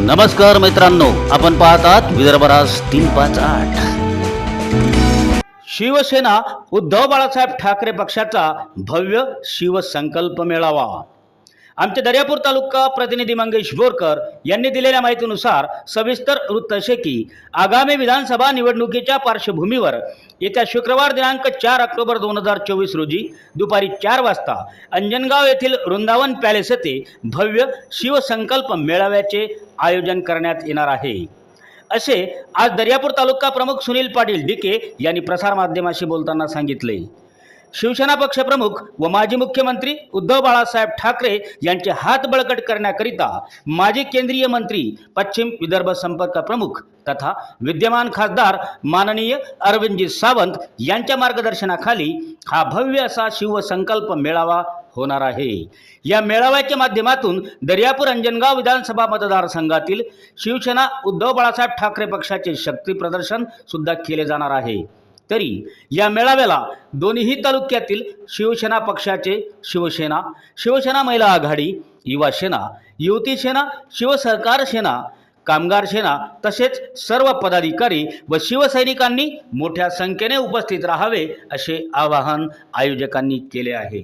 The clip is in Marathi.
नमस्कार मित्रांनो आपण पाहतात विदर्भराज तीन पाच आठ. शिवसेना उद्धव बाळासाहेब ठाकरे पक्षाचा भव्य शिवसंकल्प मेळावा. आमचे दर्यापूर तालुका प्रतिनिधी मंगेश बोरकर यांनी दिलेल्या माहितीनुसार सविस्तर वृत्त असे की आगामी विधानसभा निवडणुकीच्या पार्श्वभूमीवर येत्या शुक्रवार दिनांक चार ऑक्टोबर दोन हजार चोवीस रोजी दुपारी चार वाजता अंजनगाव येथील वृंदावन पॅलेस येथे भव्य शिवसंकल्प मेळाव्याचे आयोजन करण्यात येणार आहे. असे आज दर्यापूर तालुका प्रमुख सुनील पाटील डीके यांनी प्रसारमाध्यमाशी बोलताना सांगितले. शिवसेना पक्षप्रमुख व माजी मुख्यमंत्री उद्धव बाळासाहेब ठाकरे यांचे हात बळकट करण्याकरिता माजी केंद्रीय मंत्री पश्चिम विदर्भ संपर्क प्रमुख तथा विद्यमान खासदार माननीय अरविंदजी सावंत यांच्या मार्गदर्शनाखाली हा भव्य असा शिवसंकल्प मेळावा होणार आहे. या मेळाव्याच्या माध्यमातून दर्यापूर अंजनगाव विधानसभा मतदारसंघातील शिवसेना उद्धव बाळासाहेब ठाकरे पक्षाचे शक्ती प्रदर्शन सुद्धा केले जाणार आहे. तरी या मेळाव्याला दोन्ही तालुक्यातील शिवसेना पक्षाचे शिवसेना शिवसेना महिला आघाडी युवा सेना युवती सेना शिवसरकार सेना कामगार सेना तसेच सर्व पदाधिकारी व शिवसैनिकांनी मोठ्या संख्येने उपस्थित राहावे असे आवाहन आयोजकांनी केले आहे.